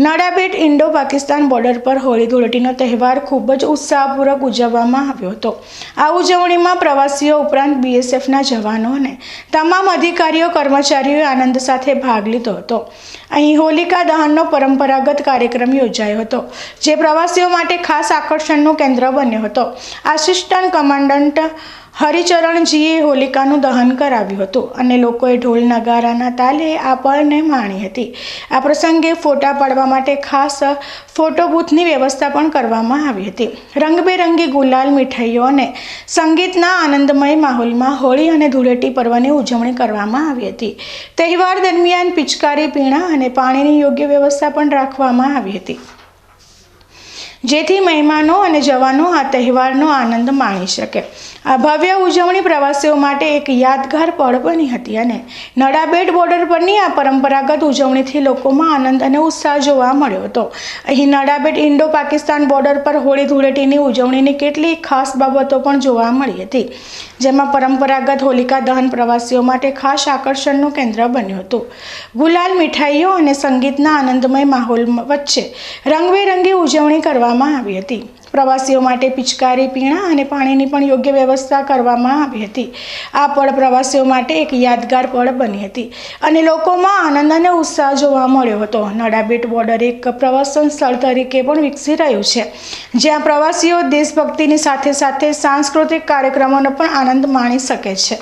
Nadabet Indo Pakistan border પર હોળી ધૂળેટીનો તહેવાર ખૂબ જ ઉત્સાહપૂર્વક ઉજવવામાં આવ્યો હતો. આ ઉજવણીમાં પ્રવાસીઓ ઉપરાંત બીએસએફના જવાનો અને તમામ અધિકારીઓ, કર્મચારીઓએ આનંદ સાથે ભાગ લીધો હતો. અહીં હોલિકા દહનનો પરંપરાગત કાર્યક્રમ યોજાયો હતો, જે પ્રવાસીઓ માટે ખાસ આકર્ષણનું કેન્દ્ર બન્યો હતો. આસિસ્ટન્ટ કમાન્ડન્ટ હરિચરણજીએ હોલિકાનું દહન કરાવ્યું હતું અને લોકોએ ઢોલ નગારાના તાલે આ પળને માણી હતી. આ પ્રસંગે ફોટા પાડવા માટે ખાસ ફોટો બૂથની વ્યવસ્થા પણ કરવામાં આવી હતી. રંગબેરંગી ગુલાલ મીઠાઈઓ અને સંગીતના આનંદમય માહોલમાં હોળી અને ધૂળેટી પર્વની ઉજવણી કરવામાં આવી હતી. તહેવાર દરમિયાન પિચકારી, પીણા અને પાણીની યોગ્ય વ્યવસ્થા પણ રાખવામાં આવી હતી. જેથી મહેમાનો અને જવાનો આ તહેવારનો આનંદ માણી શકે. આ ભવ્ય ઉજવણી પ્રવાસીઓ માટે એક યાદગાર પળ બની હતી અને નડાબેટ બોર્ડર પરની આ પરંપરાગત ઉજવણીથી લોકોમાં આનંદ અને ઉત્સાહ જોવા મળ્યો હતો. અહીં નડાબેટ ઇન્ડો પાકિસ્તાન બોર્ડર પર હોળી ધૂળેટીની ઉજવણીની કેટલીક ખાસ બાબતો પણ જોવા મળી હતી, જેમાં પરંપરાગત હોલિકા દહન પ્રવાસીઓ માટે ખાસ આકર્ષણનું કેન્દ્ર બન્યું હતું. ગુલાલ મીઠાઈઓ અને સંગીતના આનંદમય માહોલ વચ્ચે રંગબેરંગી ઉજવણી કરવામાં આવી હતી. પ્રવાસીઓ માટે પિચકારી, પીણા અને પાણીની પણ યોગ્ય વ્યવસ્થા કરવામાં આવી હતી. આ પળ પ્રવાસીઓ માટે એક યાદગાર પળ બની હતી અને લોકોમાં આનંદ અને ઉત્સાહ જોવા મળ્યો હતો. નડાબેટ બોર્ડર એક પ્રવાસન સ્થળ તરીકે પણ વિકસી રહ્યું છે. જ્યાં પ્રવાસીઓ દેશભક્તિની સાથે સાથે સાંસ્કૃતિક કાર્યક્રમોનો પણ આનંદ માણી શકે છે.